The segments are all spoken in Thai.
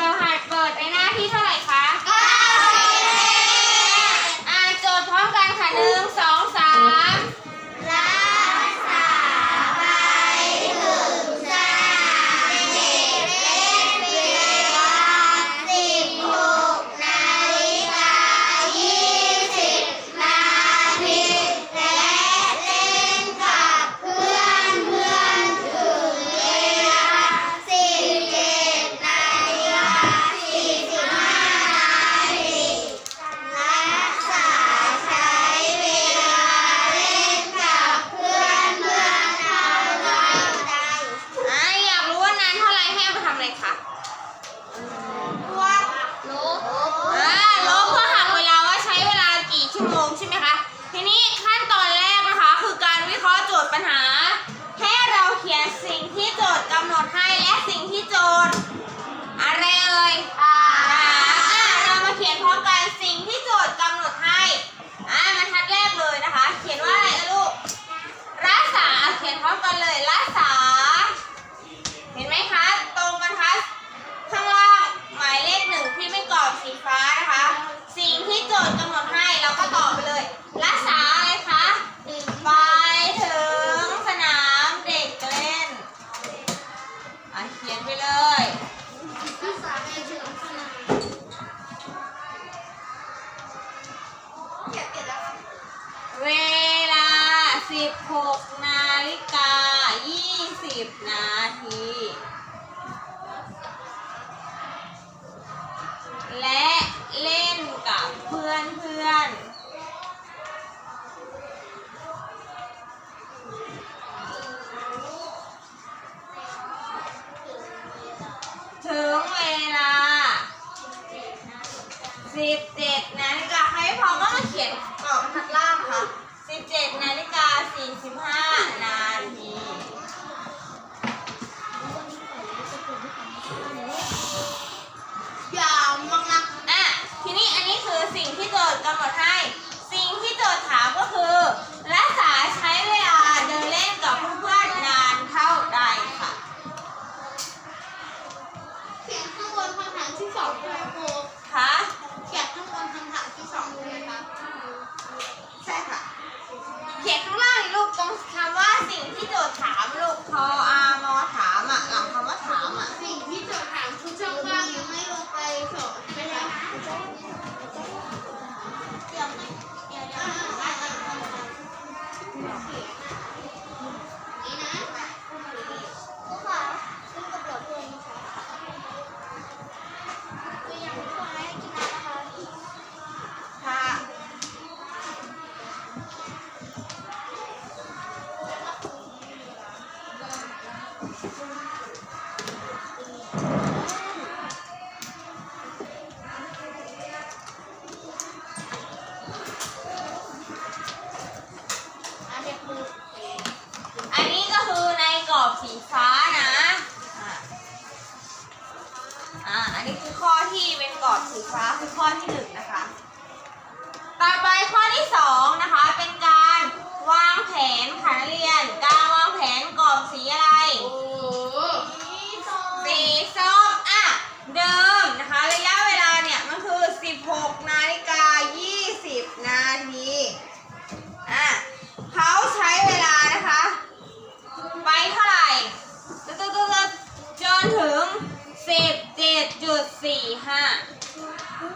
เราให้ ơi. à, สิบหกนาฬิกายี่สิบนาที และเล่นกับเพื่อนเพื่อนถึงเวลาสิบเจ็ดนาฬิกาให้พอมก็มาเขียนกรอบข้างล่างค่ะ โจทย์กำหนดให้ สิ่งที่โจทย์ถามก็คือ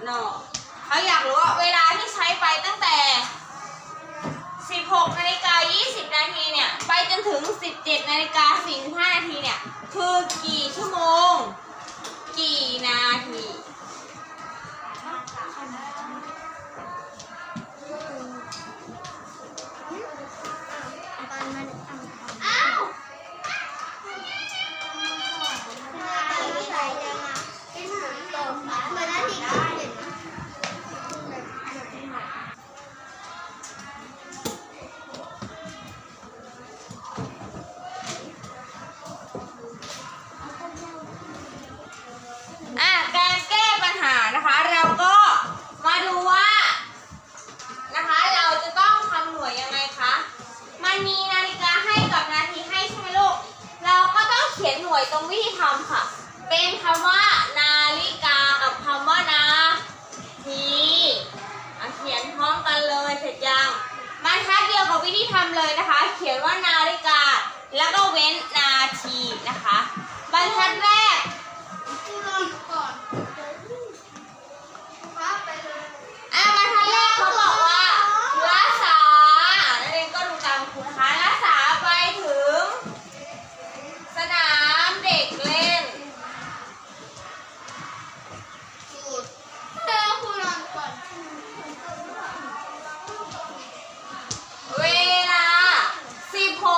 นอเขาอยากรู้ว่าเวลาที่ใช้ไปตั้งแต่ 16นาฬิกา20 นาทีเนี่ย ไปจนถึง 17นาฬิกา45นาทีเนี่ย คือกี่ชั่วโมง กี่นาที ตรงวิธีทำค่ะ เป็นคำว่า นาฬิกากับคำว่านาทีเขียนพร้อมกันเลยเสร็จยังบรรทัดเดียวกับวิธีทำเลยนะคะ เขียนว่านาฬิกา แล้วก็เว้นนาทีนะคะ บรรทัดแรก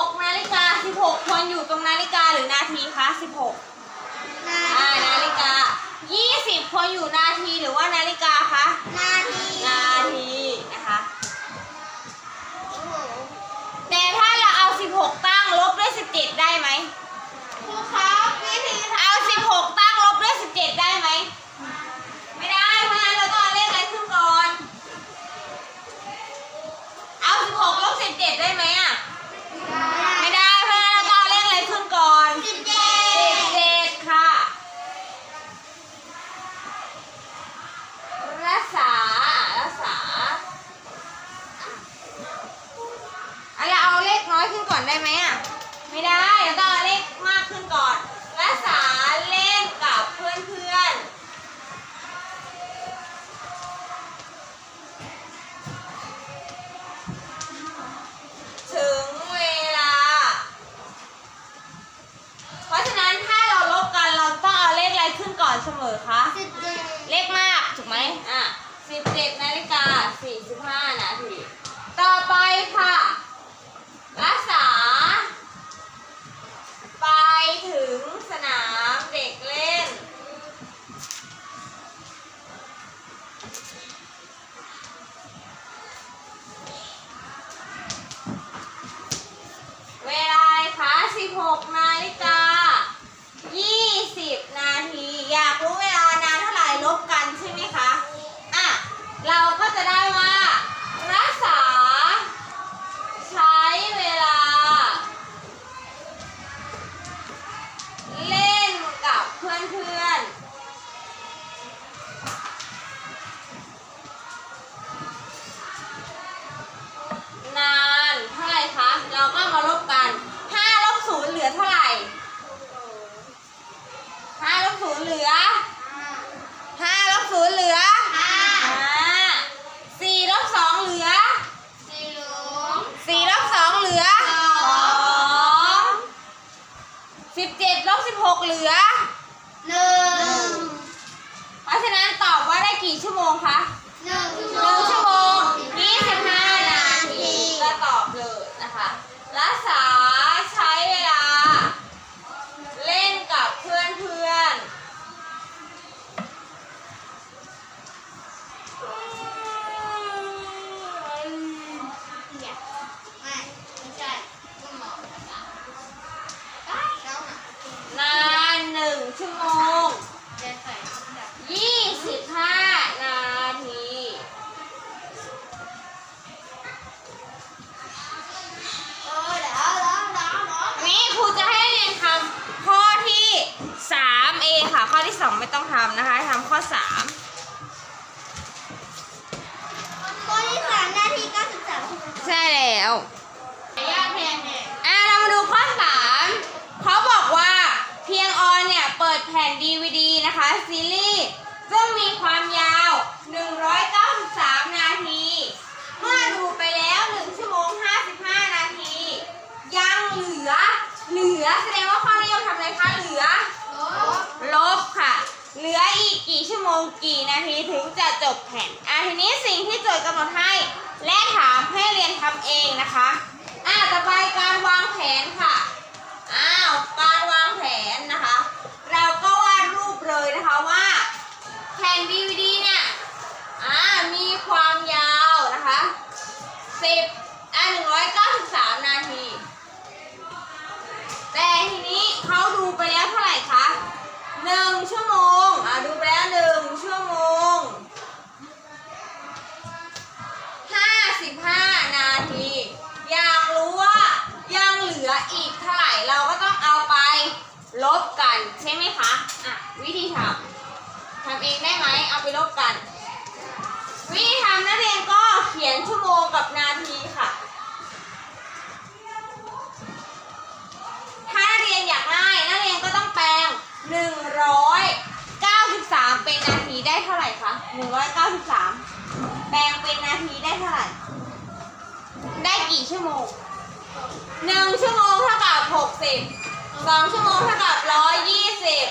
16นาฬิกา16คนอยู่ตรงนาฬิกาหรือนาทีคะ16นาอ่านาฬิกา 20คนอยู่นาทีหรือว่านาฬิกาคะนาทีนาทีนะคะโอ้โหแต่ถ้าเราเอา 16 ตั้งลบด้วย 17 ได้ไหมครูครับวิธีทเอา 16 ตั้งลบด้วย 17 ได้ไหมไเหลือเท่าไหร่5ลบ0เหลือ5ลบ0เหลือห้าอ่า4ลบ2เหลือสี่หลงสี่ลบสองเหลือสองสิบเจ็ดลบสิบหกเหลือหนึ่งเพราะฉะนั้นตอบว่าได้กี่ชั่วโมงคะหนึ่งหนึ่งชั่วโมง อที่2ไม่ต้องทำนะคะทำข้อ3ข้อที่สามนาทีเก้าสิบสามใช่แล้วยากแพงเนี่ยอะเรามาดูข้อ3เขาบอกว่าเพียงออนเนี่ย เปิดแผ่น DVD นะคะ ซีรีส์ซึ่งมีความยาว 193 นาที เมื่อดูไปแล้ว 1 ชั่วโมง 55 นาที ยังเหลือ เหลือแสดงว่าข้อนี้ยังทำอะไรคะเหลือ ลบค่ะ เหลืออีกกี่ชั่วโมงกี่นาทีถึงจะจบแผ่นอะทีนี้สิ่งที่โจทย์กำหนดให้ และถามให้เรียนทำเองนะคะอะต่อไปการวางแผนค่ะอ้าวการวางแผนนะคะ เราก็วาดรูปเลยนะคะว่าแผ่น DVD เนี่ยอ่ามีความยาวนะคะ10อะ193 นาที แต่ทีนี้เขา ลบกันใช่ไหมคะอะวิธีทำทำเองได้ไหมเอาไปลบกัน วิธีทำนักเรียนก็เขียนชั่วโมงกับนาทีค่ะ ถ้านักเรียนอยากได้นักเรียนก็ต้องแปลงหนึ่งร้อยเก้าสิบสามเป็นนาทีได้เท่าไหร่คะหนึ่งร้อยเก้าสิบสามแปลงเป็นนาทีได้เท่าไหร่ได้กี่ชั่วโมงหนึ่งชั่วโมงเท่ากับหก สิบสองชั่วโมงเท่ากับร้อยยี่สิบ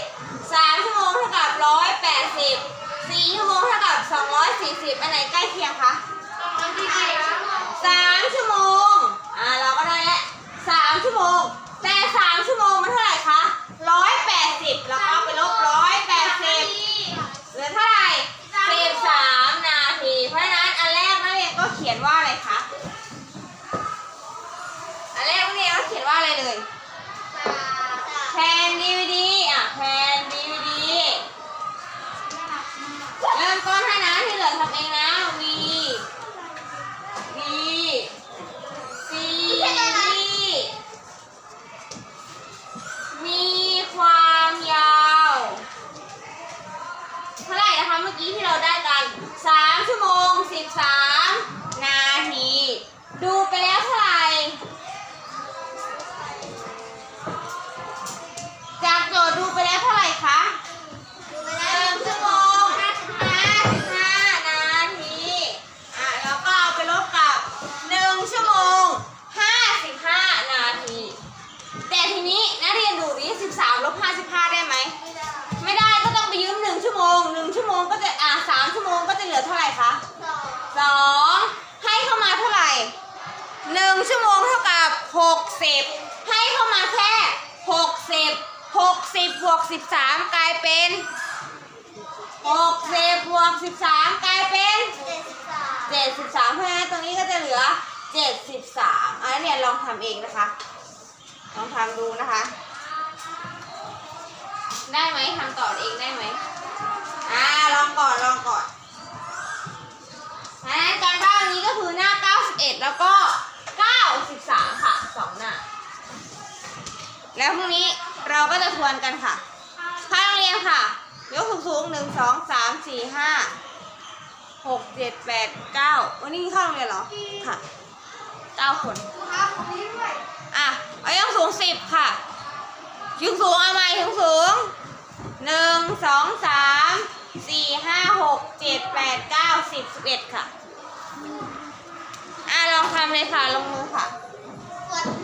สามชั่วโมงเท่ากับร้อยแปดสิบสี่ชั่วโมงเท่ากับสองร้อยสี่สิบอันไหนใกล้เคียงคะสามชั่วโมงอ่าเราก็ได้แล้วสามชั่วโมง แต่สามชั่วโมงมันเท่าไหร่คะร้อยแปดสิบแล้วก็เอาไปลบร้อยแปดสิบเหลือเท่าไหร่สิบสามนาที เพราะฉะนั้นอันแรกนักเรียนก็เขียนว่าอะไรคะ ง13 60 ให้เข้ามาแค่ 60 60บวก13 กลายเป็น60บวก13 กลายเป็น73เพราะฉะนั้นตรงนี้ก็จะเหลือ 73อันนี้เนี่ลองทำเองนะคะ ลองทำดูนะคะ ได้ไหมทำต่อเองได้ไหมอ่าลองก่อนลองก่อนอันนั้นการบ้านนี้ก็คือหน้า 91 แล้วก็ 93 ค่ะ สองหน้า แล้วพรุ่งนี้เราก็จะทวนกันค่ะข้าโรงเรียนค่ะ ยกสูงสูงหนึ่งสองสามสี่ห้าหกเจ็ดแปดเก้าวันนี้เข้าโรงเรียนเหรอ ค่ะเก้าคนอะเอายกสูงสิบค่ะยกสูงเอาไหมยกสูงหนึ่งสองสามสี่ห้าหกเจ็ดแปดเก้าสิบสิบเอ็ดค่ะ อะลองทำเลยค่ะ ลงมือค่ะ what